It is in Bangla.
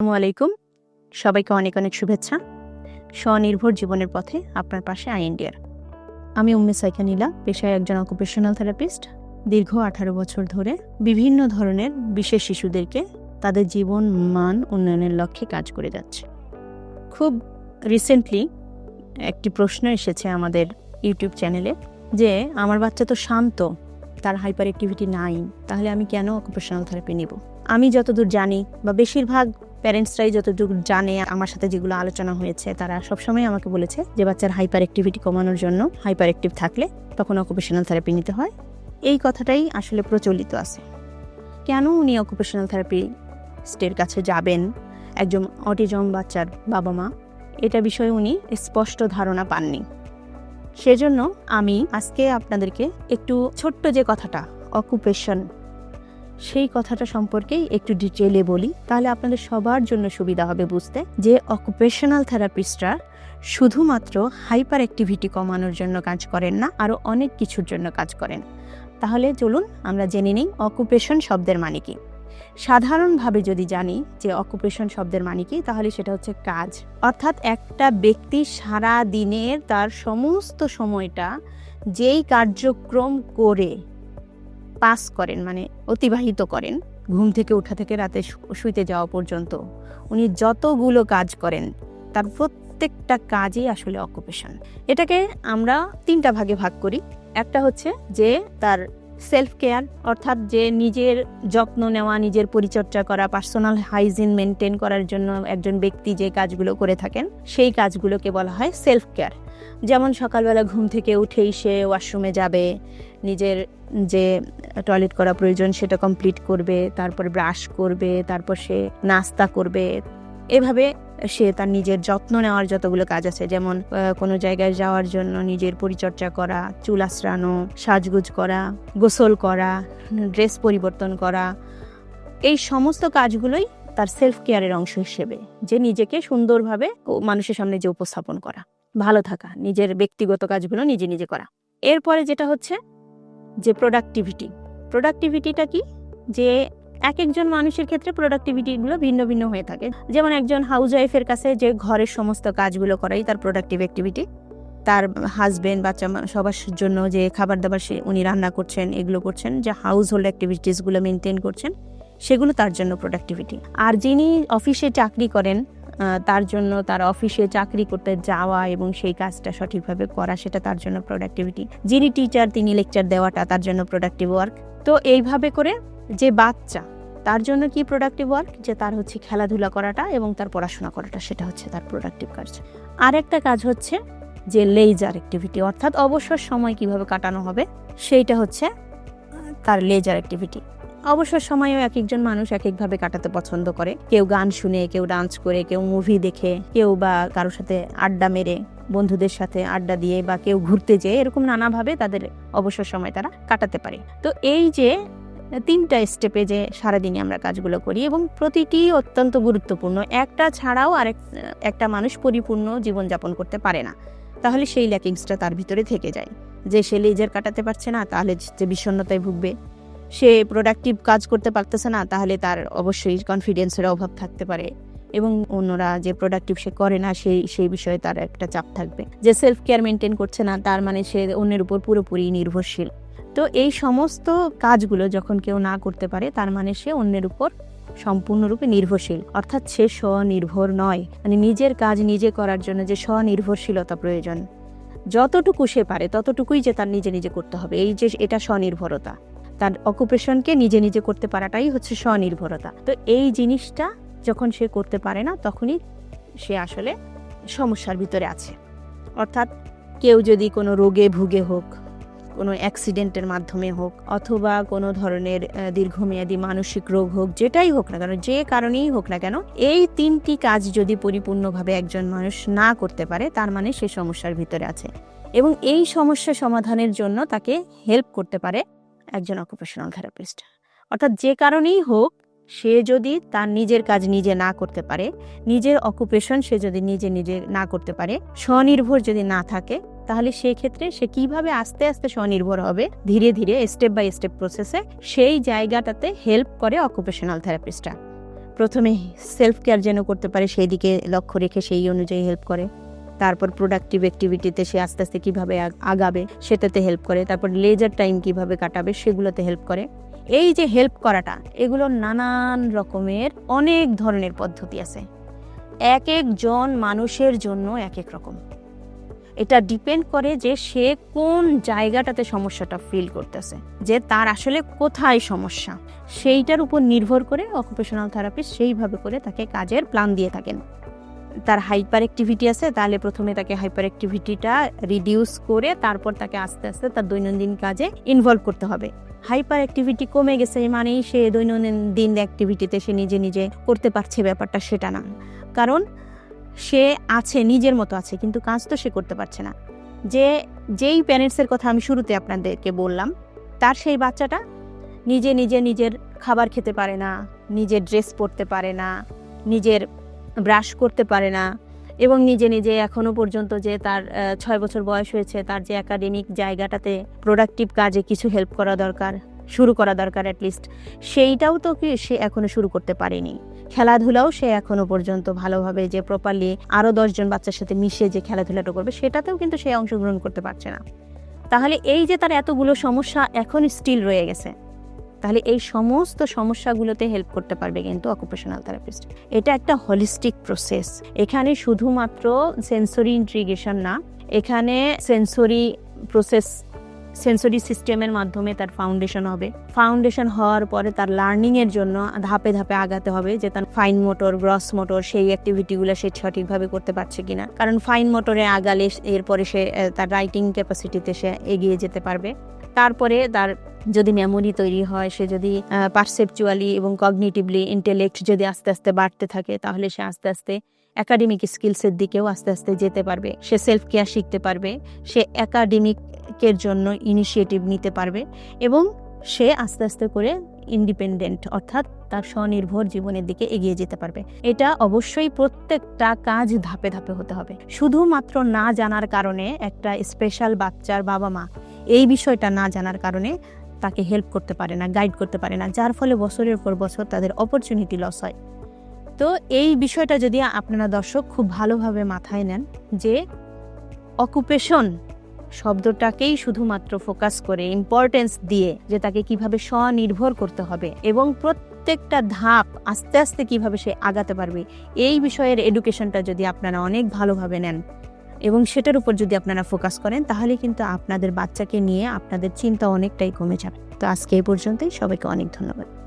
আসসালামু আলাইকুম। সবাইকে অনেক অনেক শুভেচ্ছা। স্বনির্ভর জীবনের পথে আপনার পাশে আই ইন্ডিয়ার আমি উম্মে সাইকা নীলা, পেশায় একজন অকুপেশনাল থেরাপিস্ট দীর্ঘ আঠারো বছর ধরে বিভিন্ন ধরনের বিশেষ শিশুদেরকে তাদের জীবন, মান, উন্নয়নের লক্ষ্যে কাজ করে যাচ্ছে। খুব রিসেন্টলি একটি প্রশ্ন এসেছে আমাদের ইউটিউব চ্যানেলে যে, আমার বাচ্চা তো শান্ত, তার হাইপার অ্যাক্টিভিটি নাই তাহলে আমি কেন অকুপেশনাল থেরাপি নিব? আমি যতদূর জানি বা বেশিরভাগ প্যারেন্টসরাই যতটুকু জানে আমার সাথে যেগুলো আলোচনা হয়েছে, তারা সবসময় আমাকে বলেছে যে বাচ্চার হাইপার অ্যাক্টিভিটি কমানোর জন্য হাইপার অ্যাক্টিভ থাকলে তখন অকুপেশনাল থেরাপি নিতে হয়। এই কথাটাই আসলে প্রচলিত আছে। কেন উনি অকুপেশনাল থেরাপিস্টের কাছে যাবেন? একজন অটিজম বাচ্চার বাবা মা, এটা বিষয়ে উনি স্পষ্ট ধারণা পাননি। সেজন্য আমি আজকে আপনাদেরকে একটু ছোট্ট যে কথাটা অকুপেশন সেই কথাটা সম্পর্কেই একটু ডিটেলে বলি, তাহলে আপনাদের সবার জন্য সুবিধা হবে বুঝতে, যে অকুপেশনাল থেরাপিস্টরা শুধুমাত্র হাইপার অ্যাক্টিভিটি কমানোর জন্য কাজ করেন না আরও অনেক কিছুর জন্য কাজ করেন। তাহলে চলুন আমরা জেনে নিই অকুপেশন শব্দের মানে কি। সাধারণভাবে যদি জানি যে অকুপেশন শব্দের মানে কি, তাহলে সেটা হচ্ছে কাজ। অর্থাৎ একটা ব্যক্তি সারা দিনের তার সমস্ত সময়টা যেই কার্যক্রম করে পাস করেন মানে অতিবাহিত করেন। ঘুম থেকে উঠা থেকে রাতে শুইতে যাওয়া পর্যন্ত উনি যতগুলো কাজ করেন, তার প্রত্যেকটা কাজই আসলে অকুপেশন। এটাকে আমরা তিনটা ভাগে ভাগ করি। একটা হচ্ছে যে তার সেলফ কেয়ার অর্থাৎ যে নিজের যত্ন নেওয়া, নিজের পরিচর্যা করা পার্সোনাল হাইজিন মেনটেন করার জন্য একজন ব্যক্তি যে কাজগুলো করে থাকেন, সেই কাজগুলোকে বলা হয় সেলফ কেয়ার যেমন সকালবেলা ঘুম থেকে উঠেই সে ওয়াশরুমে যাবে, নিজের যে টয়লেট করা প্রয়োজন সেটা কমপ্লিট করবে, তারপর ব্রাশ করবে, তারপর সে নাস্তা করবে। এভাবে সে তার নিজের যত্ন নেওয়ার যতগুলো কাজ আছে, যেমন কোনো জায়গায় যাওয়ার জন্য নিজের পরিচর্যা করা, চুল আশ্রানো সাজগুজ করা, গোসল করা ড্রেস পরিবর্তন করা, এই সমস্ত কাজগুলোই তার সেলফ কেয়ারের অংশ হিসেবে, যে নিজেকে সুন্দরভাবে মানুষের সামনে যে উপস্থাপন করা। ভালো থাকা, নিজের ব্যক্তিগত কাজগুলো নিজে নিজে করা। এরপরে যেটা হচ্ছে যে প্রোডাক্টিভিটি প্রোডাক্টিভিটিটা কি? যে এক একজন মানুষের ক্ষেত্রে প্রোডাক্টিভিটিগুলো ভিন্ন ভিন্ন হয়ে থাকে। যেমন একজন হাউস ওয়াইফের কাছে যে ঘরের সমস্ত কাজগুলো করাই তার প্রোডাক্টিভ অ্যাক্টিভিটি তার হাজবেন্ড বাচ্চা সবার জন্য যে খাবার দাবার সে, উনি রান্না করছেন, এগুলো করছেন, যে হাউস হোল্ড অ্যাক্টিভিটিসগুলো মেনটেন করছেন, সেগুলো তার জন্য প্রোডাক্টিভিটি আর যিনি অফিসে চাকরি করেন তার জন্য তার অফিসে চাকরি করতে যাওয়া এবং সেই কাজটা সঠিকভাবে করা, সেটা তার জন্য প্রোডাক্টিভিটি যিনি টিচার তিনি লেকচার দেওয়াটা তার জন্য প্রোডাক্টিভ ওয়ার্ক তো এইভাবে করে যে বাচ্চা, তার জন্য কি প্রোডাক্টিভ ওয়ার্ক যে তার হচ্ছে খেলাধুলা করাটা এবং তার পড়াশোনা করাটা, সেটা হচ্ছে তার প্রোডাক্টিভ কাজ। আর একটা কাজ হচ্ছে যে লেজার অ্যাক্টিভিটি অর্থাৎ অবসর সময় কীভাবে কাটানো হবে, সেইটা হচ্ছে তার লেজার অ্যাক্টিভিটি অবসর সময়ও এক একজন মানুষ এক একভাবে কাটাতে পছন্দ করে। কেউ গান শুনে, কেউ ডান্স করে, কেউ মুভি দেখে, কেউ বা কারোর সাথে আড্ডা মেরে, বন্ধুদের সাথে আড্ডা দিয়ে বা কেউ ঘুরতে যেয়ে এরকম নানাভাবে তাদের অবসর সময় তারা কাটাতে পারে। তো এই যে, তিনটা স্টেপে যে সারাদিনে আমরা কাজগুলো করি এবং প্রতিটি অত্যন্ত গুরুত্বপূর্ণ, একটা ছাড়াও আরেক, একটা মানুষ পরিপূর্ণ জীবনযাপন করতে পারে না। তাহলে সেই ল্যাকিংসটা তার ভিতরে থেকে যায়। যে সে লেজার কাটাতে পারছে না, তাহলে যে বিষণ্ণতায় ভুগবে সে প্রোডাক্টিভ কাজ করতে পারতেছে না, তাহলে তার অবশ্যই কনফিডেন্সের অভাব থাকতে পারে এবং অন্যরা যে প্রোডাক্টিভ সে করে না, সেই সেই বিষয়ে তার একটা চাপ থাকবে। যে সেলফ কেয়ার মেনটেন করছে না, তার মানে সে অন্যের উপর পুরোপুরি নির্ভরশীল। তো এই সমস্ত কাজগুলো যখন কেউ না করতে পারে, তার মানে সে অন্যের উপর সম্পূর্ণরূপে নির্ভরশীল। অর্থাৎ সে স্বনির্ভর নয়। মানে নিজের কাজ নিজে করার জন্য যে স্বনির্ভরশীলতা প্রয়োজন, যতটুকু সে পারে, ততটুকুই যে তার নিজে নিজে করতে হবে। এই যে, এটা স্বনির্ভরতা। তার অকুপেশনকে নিজে নিজে করতে পারাটাই হচ্ছে স্বনির্ভরতা। তো এই জিনিসটা যখন সে করতে পারে না, তখনই সে আসলে সমস্যার ভিতরে আছে। অর্থাৎ কেউ যদি কোনো রোগে ভুগে হোক, কোনো অ্যাক্সিডেন্টের মাধ্যমে হোক, অথবা কোনো ধরনের দীর্ঘমেয়াদী মানসিক রোগ হোক, যেটাই হোক না কেন, যে কারণেই হোক না কেন, এই তিনটি কাজ যদি পরিপূর্ণভাবে একজন মানুষ না করতে পারে, তার মানে সে সমস্যার ভিতরে আছে। এবং এই সমস্যা সমাধানের জন্য তাকে হেল্প করতে পারে একজন অকুপেশনাল থেরাপিস্ট অর্থাৎ যে কারণেই হোক, সে যদি তার নিজের কাজ নিজে না করতে পারে, নিজের অকুপেশন সে যদি নিজে নিজে না করতে পারে, স্বনির্ভর যদি না থাকে, তাহলে সেই ক্ষেত্রে সে কীভাবে আস্তে আস্তে স্বনির্ভর হবে, ধীরে ধীরে স্টেপ বাই স্টেপ প্রসেসে সেই জায়গাটাতে হেল্প করে অকুপেশনাল থেরাপিস্টরা প্রথমে সেলফ কেয়ার যেন করতে পারে সেই দিকে লক্ষ্য রেখে সেই অনুযায়ী হেল্প করে। তারপর প্রোডাক্টিভ অ্যাক্টিভিটিতে সে আস্তে আস্তে কীভাবে আগাবে, সেটাতে হেল্প করে। তারপর লেজার টাইম কীভাবে কাটাবে, সেগুলোতে হেল্প করে। এই যে হেল্প করাটা, এগুলো নানান রকমের অনেক ধরনের পদ্ধতি আছে। এক একজন মানুষের জন্য এক এক রকম। এটা ডিপেন্ড করে যে সে কোন জায়গাটাতে সমস্যাটা ফিল করতেছে, যে তার আসলে কোথায় সমস্যা। সেইটার উপর নির্ভর করে অকুপেশনাল থেরাপিস্ট সেইভাবে করে তাকে কাজের প্ল্যান দিয়ে থাকেন। তার হাইপার অ্যাক্টিভিটি আছে, তাহলে প্রথমে তাকে হাইপার অ্যাক্টিভিটিটা রিডিউস করে তারপর তাকে আস্তে আস্তে তার দৈনন্দিন কাজে ইনভলভ করতে হবে। হাইপার অ্যাক্টিভিটি কমে গেছে মানেই সে দৈনন্দিন দিন অ্যাক্টিভিটিতে সে নিজে নিজে করতে পারছে ব্যাপারটা, সেটা না। কারণ সে আছে, নিজের মতো আছে, কিন্তু কাজ তো সে করতে পারছে না। যে, যেই প্যারেন্টসের কথা আমি শুরুতে আপনাদেরকে বললাম, তার সেই বাচ্চাটা নিজে নিজে নিজের খাবার খেতে পারে না, নিজের ড্রেস পরতে পারে না, নিজের ব্রাশ করতে পারে না এবং নিজে নিজে এখনও পর্যন্ত যে তার ছয় বছর বয়স হয়েছে, তার যে একাডেমিক জায়গাটাতে প্রোডাক্টিভ কাজে কিছু হেল্প করা দরকার, শুরু করা দরকার অ্যাটলিস্ট সেইটাও তো কি সে এখনও শুরু করতে পারেনি। খেলাধুলাও সে এখনও পর্যন্ত ভালোভাবে যে প্রপারলি আরও দশজন বাচ্চার সাথে মিশে যে খেলাধুলাটা করবে, সেটাতেও কিন্তু সে অংশগ্রহণ করতে পারছে না। তাহলে এই যে তার এতগুলো সমস্যা এখন স্টিল রয়ে গেছে। তাহলে এই সমস্ত সমস্যাগুলোতে হেল্প করতে পারবে কিন্তু অকুপেশনাল থেরাপিস্ট এটা একটা হলিস্টিক প্রসেস এখানে শুধুমাত্র সেন্সরি ইন্ট্রিগেশন না, এখানে সেন্সরি প্রসেস সেন্সরি সিস্টেমের মাধ্যমে তার ফাউন্ডেশন হবে। ফাউন্ডেশন হওয়ার পরে তার লার্নিং এর জন্য ধাপে ধাপে আগাতে হবে যে তার ফাইন মোটর গ্রস মোটর সেই অ্যাক্টিভিটিগুলো সে সঠিকভাবে করতে পারছে কিনা। কারণ ফাইন মোটরে আগালে এরপরে সে, তার রাইটিং ক্যাপাসিটিতে সে এগিয়ে যেতে পারবে। তারপরে তার যদি মেমোরি তৈরি হয়, সে যদি পারসেপচুয়ালি এবং কগনিটিভলি ইন্টেলেক্ট যদি আস্তে আস্তে বাড়তে থাকে, তাহলে সে আস্তে আস্তে একাডেমিক স্কিলসের দিকেও আস্তে আস্তে যেতে পারবে। সে সেলফ কেয়ার শিখতে পারবে, সে একাডেমিকের জন্য ইনিশিয়েটিভ নিতে পারবে এবং সে আস্তে আস্তে করে ইন্ডিপেন্ডেন্ট অর্থাৎ তার স্বনির্ভর জীবনের দিকে এগিয়ে যেতে পারবে। এটা অবশ্যই প্রত্যেকটা কাজ ধাপে ধাপে হতে হবে। শুধুমাত্র না জানার কারণে একটা স্পেশাল বাচ্চার বাবা মা এই বিষয়টা না জানার কারণে তাকে হেল্প করতে পারে না গাইড করতে পারে না, যার ফলে বছরের পর বছর তাদের অপরচুনিটি লস হয়। তো এই বিষয়টা যদি আপনারা দর্শক খুব ভালোভাবে মাথায় নেন যে অকুপেশন শব্দটাকেই শুধুমাত্র ফোকাস করে ইম্পর্টেন্স দিয়ে যে তাকে কীভাবে স্বনির্ভর করতে হবে এবং প্রত্যেকটা ধাপ আস্তে আস্তে কীভাবে সে আগাতে পারবে, এই বিষয়ের এডুকেশনটা যদি আপনারা অনেক ভালোভাবে নেন এবং সেটার উপর যদি আপনারা ফোকাস করেন, তাহলে কিন্তু আপনাদের বাচ্চাকে নিয়ে আপনাদের চিন্তা অনেকটাই কমে যাবে। তো আজকে এই পর্যন্তই। সবাইকে অনেক ধন্যবাদ।